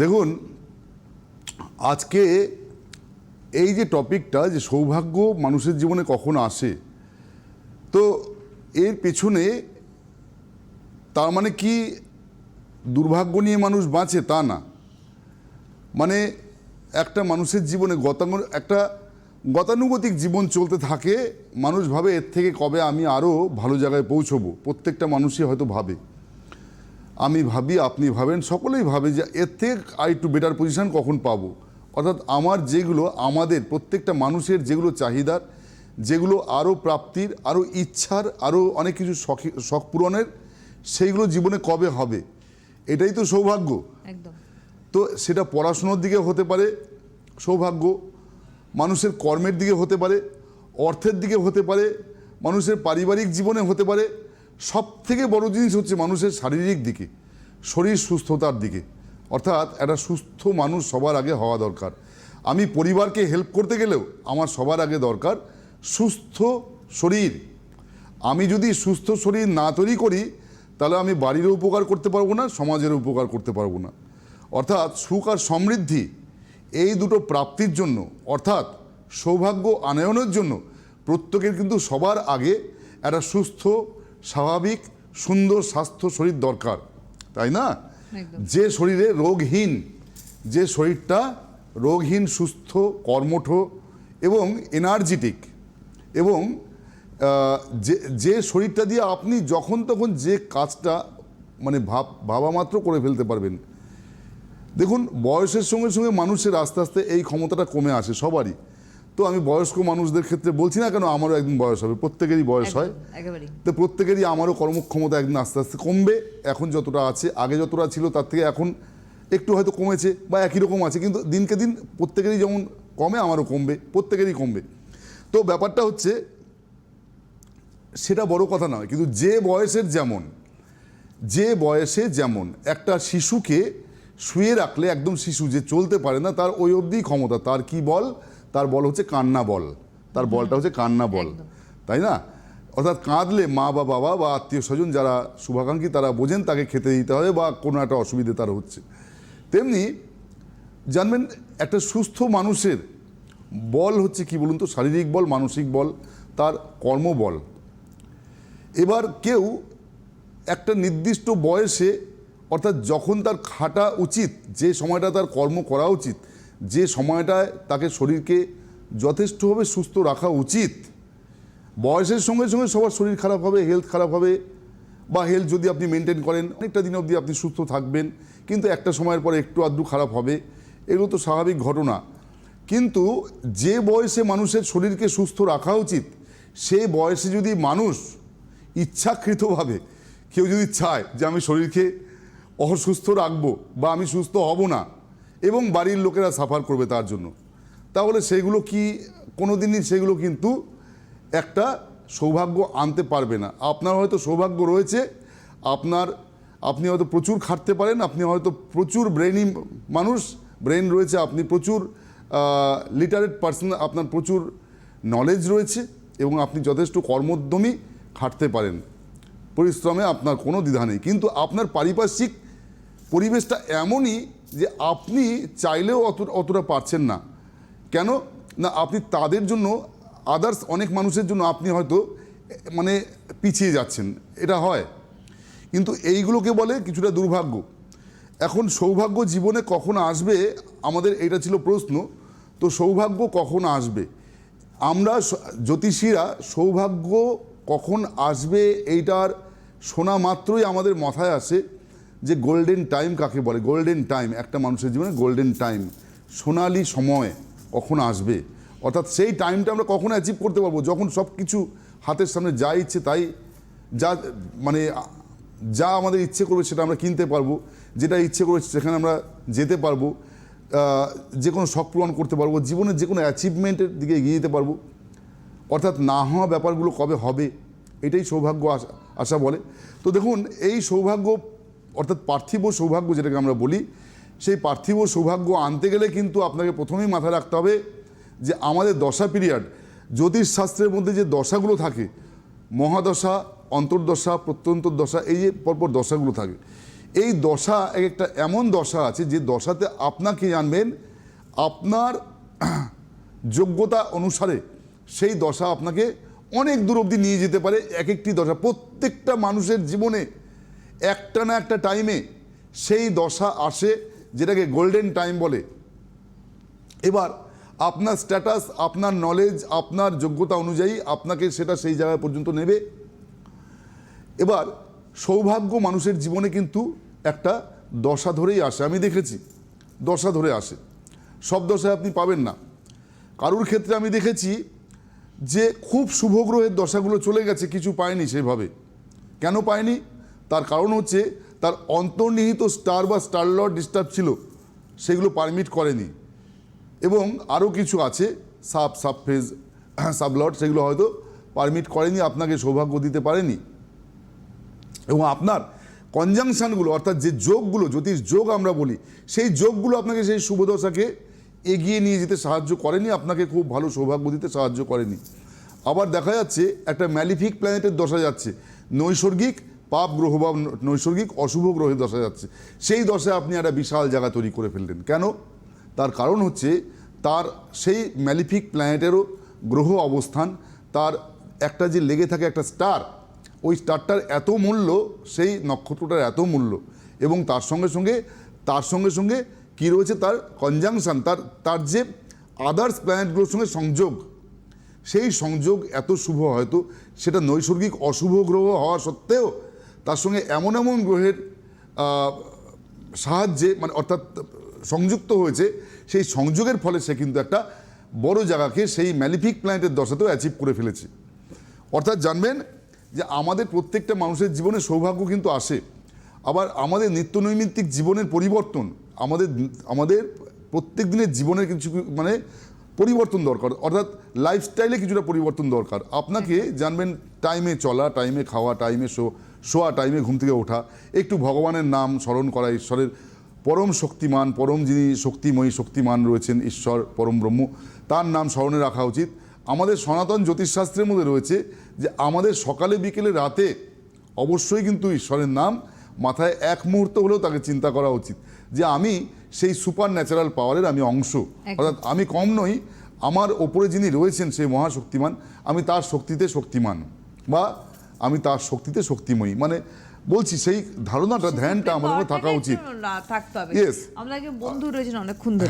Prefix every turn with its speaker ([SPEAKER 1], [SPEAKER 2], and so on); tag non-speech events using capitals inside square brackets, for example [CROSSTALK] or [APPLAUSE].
[SPEAKER 1] দেখুন, আজকে এই যে টপিকটা যে সৌভাগ্য মানুষের জীবনে কখন আসে, তো এর পেছনে তার মানে কি দুর্ভাগ্য নিয়ে মানুষ বাঁচে তা না। মানে একটা মানুষের জীবনে গতাঙ্গ একটা গতানুগতিক জীবন চলতে থাকে, মানুষ ভাবে এর থেকে কবে আমি আরও ভালো জায়গায় পৌঁছবো, প্রত্যেকটা মানুষই হয়তো ভাবে। আমি ভাবি আপনি ভাবেন সকলেই ভাবে যে এর থেকে আর একটু বেটার পজিশন কখন পাবো? অর্থাৎ আমার যেগুলো আমাদের প্রত্যেকটা মানুষের যেগুলো চাহিদার যেগুলো আরও প্রাপ্তির আরও ইচ্ছার আরও অনেক কিছু শখে শখ পূরণের সেইগুলো জীবনে কবে হবে? এটাই তো সৌভাগ্য। তো সেটা পড়াশুনোর দিকে হতে পারে সৌভাগ্য। মানুষের কর্মের দিকে হতে পারে অর্থের দিকে হতে পারে মানুষের পারিবারিক জীবনে হতে পারে সব থেকে বড় জিনিস হচ্ছে মানুষের শারীরিক দিকে, শরীর সুস্থতার দিকে। অর্থাৎ একটা সুস্থ মানুষ সবার আগে হওয়া দরকার। আমি পরিবারকে হেল্প করতে গেলেও আমার সবার আগে দরকার সুস্থ শরীর। আমি যদি সুস্থ শরীর না তৈরি করি, তাহলে আমি বাড়িরও উপকার করতে পারব না, সমাজেরও উপকার করতে পারব না। অর্থাৎ সুখ আর সমৃদ্ধি এই দুটো প্রাপ্তির জন্য, অর্থাৎ সৌভাগ্য আনয়নের জন্য প্রত্যেকের কিন্তু সবার আগে একটা সুস্থ স্বাভাবিক সুন্দর স্বাস্থ্য শরীর দরকার তাই না? যে শরীরে রোগহীন যে শরীরটা রোগহীন সুস্থ কর্মঠ এবং এনার্জেটিক এবং যে যে শরীরটা দিয়ে আপনি যখন তখন যে কাজটা মানে ভাব ভাবা মাত্র করে ফেলতে পারবেন। দেখুন বয়সের সঙ্গে সঙ্গে মানুষের আস্তে আস্তে এই ক্ষমতাটা কমে আসে সবারই। তো আমি বয়স্ক মানুষদের ক্ষেত্রে বলছি না কেন আমারও একদিন বয়স হবে প্রত্যেকেরই বয়স হয়। তো প্রত্যেকেরই আমারও কর্মক্ষমতা একদিন আস্তে আস্তে কমবে এখন যতটা আছে আগে যতটা ছিল তার থেকে এখন একটু হয়তো কমেছে বা একই রকম আছে কিন্তু দিনকে দিন প্রত্যেকেরই যেমন কমে আমারও কমবে প্রত্যেকেরই কমবে। তো ব্যাপারটা হচ্ছে সেটা বড় কথা নয় কিন্তু যে বয়সের যেমন যে বয়সে যেমন একটা শিশুকে শুয়ে রাখলে একদম শিশু যে চলতে পারে না তার ওই অবধি ক্ষমতা তার কি বল? তার বল হচ্ছে কান্না বল। তার বলটা হচ্ছে কান্না বল। তাই না? অর্থাৎ কাঁদলে মা বা বাবা বা আত্মীয় স্বজন যারা শুভাকাঙ্ক্ষী তারা বোঝেন তাকে খেতে দিতে হবে বা কোনো একটা অসুবিধে তার হচ্ছে। তেমনি জানবেন একটা সুস্থ মানুষের বল হচ্ছে কি বলুন তো? শারীরিক বল মানসিক বল তার কর্মবল। এবার কেউ একটা নির্দিষ্ট বয়সে অর্থাৎ যখন তার খাটা উচিত যে সময়টা তার কর্ম করা উচিত যে সময়টায় তাকে শরীরকে যথেষ্টভাবে সুস্থ রাখা উচিত, বয়সের সঙ্গে সঙ্গে সবার শরীর খারাপ হবে হেলথ খারাপ হবে, বা হেলথ যদি আপনি মেনটেন করেন, অনেকটা দিন অবধি আপনি সুস্থ থাকবেন, কিন্তু একটা সময়ের পরে একটু আধটু খারাপ হবে, এগুলো তো স্বাভাবিক ঘটনা। কিন্তু যে বয়সে মানুষের শরীরকে সুস্থ রাখা উচিত, সেই বয়সে যদি মানুষ ইচ্ছাকৃতভাবে, কেউ যদি চায় যে আমি শরীরকে অসুস্থ রাখব বা আমি সুস্থ হব না এবং বাড়ির লোকেরা সাফার করবে তার জন্য। তাহলে সেগুলো কি কোনো দিনই সেগুলো কিন্তু একটা সৌভাগ্য আনতে পারবে না। আপনার হয়তো সৌভাগ্য রয়েছে, আপনার, আপনি হয়তো প্রচুর খাটতে পারেন, আপনি হয়তো প্রচুর ব্রেনই মানুষ ব্রেন রয়েছে, আপনি প্রচুর লিটারেট পার্সন আপনার প্রচুর নলেজ রয়েছে এবং আপনি যথেষ্ট কর্মোদ্যমী খাটতে পারেন। পরিশ্রমে আপনার কোনো দ্বিধা নেই। কিন্তু আপনার পারিপার্শ্বিক পরিবেশটা এমনই যে আপনি চাইলেও অত অতটা পারছেন না। কেন? না, আপনি তাদের জন্য আদার্স অনেক মানুষের জন্য আপনি হয়তো মানে পিছিয়ে যাচ্ছেন। এটা হয়। কিন্তু এইগুলোকে বলে কিছুটা দুর্ভাগ্য। এখন সৌভাগ্য জীবনে কখন আসবে, আমাদের এটা ছিল প্রশ্ন। তো সৌভাগ্য কখন আসবে? আমরা জ্যোতিষীরা সৌভাগ্য কখন আসবে, এইটার শোনা মাত্রই আমাদের মাথায় আসে। যে গোল্ডেন টাইম কাকে বলে? গোল্ডেন টাইম একটা মানুষের জীবনে গোল্ডেন টাইম সোনালি সময় কখন আসবে? অর্থাৎ সেই টাইমটা আমরা কখন অ্যাচিভ করতে পারব। যখন সব কিছু হাতের সামনে যা ইচ্ছে তাই, যা মানে যা আমাদের ইচ্ছে করবে সেটা আমরা কিনতে পারব। যেটা ইচ্ছে করবে সেখানে আমরা যেতে পারব। যে কোনো শখ পূরণ করতে পারব। জীবনের যে কোনো অ্যাচিভমেন্টের দিকে এগিয়ে যেতে পারব। অর্থাৎ না হওয়া ব্যাপারগুলো কবে হবে? এটাই সৌভাগ্য আশা আশা বলে। তো দেখুন, এই সৌভাগ্য অর্থাৎ পার্থিব সৌভাগ্য যেটাকে আমরা বলি, সেই পার্থিব সৌভাগ্য আনতে গেলে কিন্তু আপনাকে প্রথমেই মাথায় রাখতে হবে যে আমাদের দশা পিরিয়ড জ্যোতিষশাস্ত্রের মধ্যে যে দশাগুলো থাকে, মহাদশা, অন্তর্দশা প্রত্যন্তর দশা এই যে পরপর দশাগুলো থাকে, এই দশা, এক একটা এমন দশা আছে যে দশাতে আপনাকে জানবেন আপনার যোগ্যতা অনুসারে সেই দশা আপনাকে অনেক দূর অবধি নিয়ে যেতে পারে, এক একটি দশা। প্রত্যেকটা মানুষের জীবনে একটা না একটা টাইমে সেই দশা আসে, যেটাকে গোল্ডেন টাইম বলে। এবার আপনার স্ট্যাটাস আপনার নলেজ আপনার যোগ্যতা অনুযায়ী আপনাকে সেটা সেই জায়গা পর্যন্ত নেবে। এবার সৌভাগ্য মানুষের জীবনে কিন্তু একটা দশা ধরেই আসে। আমি দেখেছি, দশা ধরে আসে। সব দশায় আপনি পাবেন না। কারুর ক্ষেত্রে আমি দেখেছি যে খুব শুভ গ্রহের দশাগুলো চলে গেছে, কিছু পায়নি সেভাবে কেন পায়নি? তার কারণ হচ্ছে তার অন্তর্নিহিত স্টার বা স্টার লর্ড ডিস্টার্ব ছিল, সেগুলো পারমিট করেনি। এবং আরও কিছু আছে, সাব সাবফেজ [CLEARS THROAT] সাবলট সেগুলো হয়তো পারমিট করেনি, আপনাকে সৌভাগ্য দিতে পারেনি। এবং আপনার কনজাংশনগুলো, অর্থাৎ যে যোগগুলো, জ্যোতিষ যোগ আমরা বলি, সেই যোগগুলো আপনাকে সেই শুভদশাকে এগিয়ে নিয়ে যেতে সাহায্য করেনি, আপনাকে খুব ভালো সৌভাগ্য দিতে সাহায্য করেনি। আবার দেখা যাচ্ছে, একটা ম্যালিফিক প্ল্যানেটের দশা যাচ্ছে, নৈসর্গিক পাপ গ্রহ বা নৈসর্গিক অশুভ গ্রহের দশা যাচ্ছে। সেই দশায় আপনি একটা বিশাল জায়গা তৈরি করে ফেললেন। কেন? তার কারণ হচ্ছে তার সেই ম্যালিফিক প্ল্যানেটেরও গ্রহ অবস্থান, তার একটা যে লেগে থাকে একটা স্টার, ওই স্টারটার এত মূল্য, সেই নক্ষত্রটার এত মূল্য এবং তার সঙ্গে সঙ্গে, তার সঙ্গে সঙ্গে কী রয়েছে তার কনজাংশন তার তার যে আদার্স প্ল্যানেটগুলোর সঙ্গে সংযোগ, সেই সংযোগ এত শুভ হয়তো, সেটা নৈসর্গিক অশুভ গ্রহ হওয়া সত্ত্বেও তার সঙ্গে এমন এমন গ্রহের সাহায্যে মানে অর্থাৎ সংযুক্ত হয়েছে সেই সংযোগের ফলে সে কিন্তু একটা বড় জায়গাকে সেই ম্যালিফিক প্ল্যানেটের দশাতেও অ্যাচিভ করে ফেলেছে। অর্থাৎ জানবেন যে আমাদের প্রত্যেকটা মানুষের জীবনে সৌভাগ্য কিন্তু আসে। আবার আমাদের নিত্যনৈমিত্তিক জীবনের পরিবর্তন আমাদের আমাদের প্রত্যেক দিনের জীবনের কিছু মানে পরিবর্তন দরকার। অর্থাৎ লাইফস্টাইলে কিছুটা পরিবর্তন দরকার। আপনাকে জানবেন টাইমে চলা টাইমে খাওয়া টাইমে শো শোয়া টাইমে ঘুম থেকে ওঠা একটু ভগবানের নাম স্মরণ করা ঈশ্বরের পরম শক্তিমান পরম যিনি শক্তিময়ী শক্তিমান রয়েছেন ঈশ্বর পরম ব্রহ্ম তার নাম স্মরণে রাখা উচিত। আমাদের সনাতন জ্যোতিষশাস্ত্রের মধ্যে রয়েছে যে আমাদের সকালে বিকেলে রাতে অবশ্যই কিন্তু ঈশ্বরের নাম মাথায় এক মুহূর্ত হলেও তাকে চিন্তা করা উচিত যে আমি সেই সুপার ন্যাচারাল পাওয়ারের আমি অংশ। অর্থাৎ আমি কম নই আমার ওপরে যিনি রয়েছেন সেই মহাশক্তিমান আমি তার শক্তিতে শক্তিমান বা আমি তার শক্তিতে শক্তিময়ী। মানে বলছি সেই ধারণাটা ধ্যানটা আমাদের থাকা উচিত।
[SPEAKER 2] থাকতে হবে. আমাদের বন্ধু রয়েছেন অনেকক্ষণ ধরে।